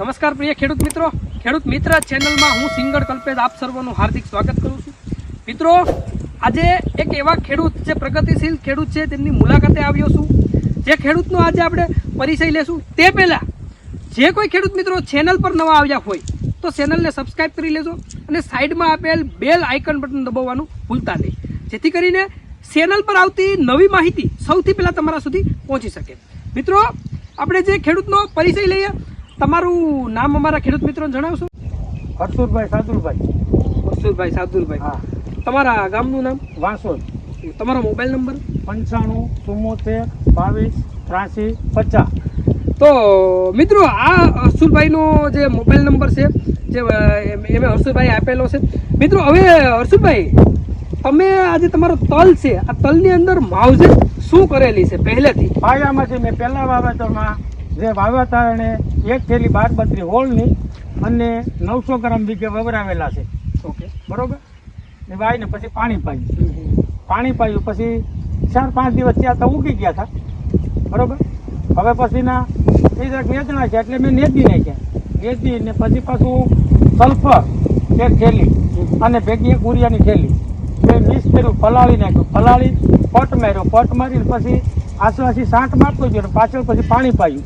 નમસ્કાર પ્રિય ખેડૂત મિત્રો. ખેડૂત મિત્ર ચેનલમાં હું સિંગર કલ્પેશ આપ સર્વનું હાર્દિક સ્વાગત કરું છું. મિત્રો, આજે એક એવા ખેડૂત જે પ્રગતિશીલ ખેડૂત છે, તેમની મુલાકાતે આવ્યો છું. જે ખેડૂતનો આજે આપણે પરિચય લેશું. તે પહેલાં, જે કોઈ ખેડૂત મિત્રો ચેનલ પર નવા આવ્યા હોય, તો ચેનલને સબસ્ક્રાઈબ કરી લેજો અને સાઈડમાં આપેલ બેલ આઇકન બટન દબાવવાનું ભૂલતા નહીં. જેથી કરીને ચેનલ પર આવતી નવી માહિતી સૌથી પહેલાં તમારા સુધી પહોંચી શકે. મિત્રો, આપણે જે ખેડૂતનો પરિચય લઈએ તમારું નામ અમારા ખેડૂત મિત્રોને જણાવશો? હરસુરભાઈ સાદુરભાઈ હરસુરભાઈ સાદુલભાઈ. હા. તમારા ગામનું નામ? વાંસોદ તમારો મોબાઈલ નંબર? પંચાણું ચુમ્મોતેર બાવીસ ત્રાસી પચાસ. તો મિત્રો આ હર્ષુલભાઈનો જે મોબાઈલ નંબર છે જે એમ- હર્ષુભાઈ આપેલો છે. મિત્રો હવે હર્ષુલભાઈ તમે આજે તમારો તલ છે આ તલની અંદર માવજત શું કરેલી છે પહેલેથી? પાયામાંથી મેં પહેલા વાવેતરમાં જે વાવ્યા એને એક થેલી બાર બત્રી હોળની અને નવસો ગ્રામ બીજે વવરાવેલા છે. ઓકે. બરોબર? ને વાવીને પછી પાણી પાયું પાણી પાયું પછી ચાર પાંચ દિવસ ત્યાં તો ઉગી ગયા હતા. બરોબર? હવે પછીના એ જરાક વેચણા છે એટલે મેં નેદી નાખ્યા. નેદી ને પછી પાછું સલ્ફર એક થેલી અને ભેગી એક ઉરિયાની થેલી. બે મિક્સ કર્યું પલાળી નાખ્યું. પલાળી પટ માર્યો. પટ મારીને પછી આસપાસી સાંઠ મારતો ગયો પાછળ પછી પાણી પાયું.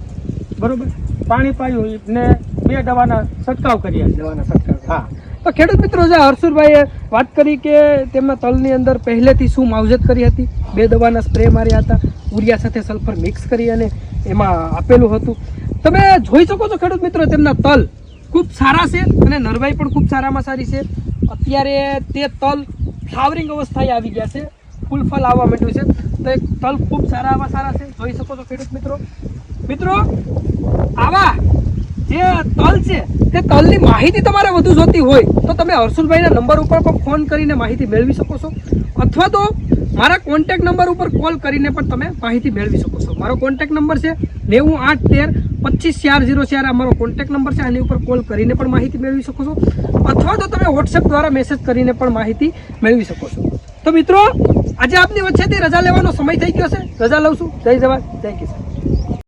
બરોબર? પાણી પાયું ને બે દવાના છંટકાવ કર્યા દવાના છંટકાવ હા. તો ખેડૂત મિત્રો જે હર્ષુરભાઈએ વાત કરી કે તેમના તલની અંદર પહેલેથી શું માવજત કરી હતી બે દવાના સ્પ્રે માર્યા હતા ઉરિયા સાથે સલ્ફર મિક્સ કરી અને એમાં આપેલું હતું. તમે જોઈ શકો છો ખેડૂત મિત્રો તેમના તલ ખૂબ સારા છે અને નરવાઈ પણ ખૂબ સારામાં સારી છે. અત્યારે તે તલ ફ્લાવરિંગ અવસ્થાએ આવી ગયા છે. ફૂલ ફલ આવવા માંડ્યું છે. તો એ તલ ખૂબ સારા આવા સારા છે. જોઈ શકો છો ખેડૂત મિત્રો. મિત્રો, આવા જે તલ છે, તે તલની માહિતી તમારે વધુ જોતી હોય, તો તમે હર્ષુલભાઈના નંબર ઉપર પણ ફોન કરીને માહિતી મેળવી શકો છો. અથવા તો મારા કોન્ટેક નંબર ઉપર કોલ કરીને પણ તમે માહિતી મેળવી શકો છો. મારો કોન્ટેક નંબર છે નેવું આઠ તેર પચીસ ચાર ઝીરો ચાર. આ મારો કોન્ટેક નંબર છે. આની ઉપર કોલ કરીને પણ માહિતી મેળવી શકો છો. અથવા તો તમે વોટ્સએપ દ્વારા મેસેજ કરીને પણ માહિતી મેળવી શકો છો. તો મિત્રો આજે આપની વચ્ચેથી રજા લેવાનો સમય થઈ ગયો છે. રજા લઉં છું. જય જવાન. જય કિસાન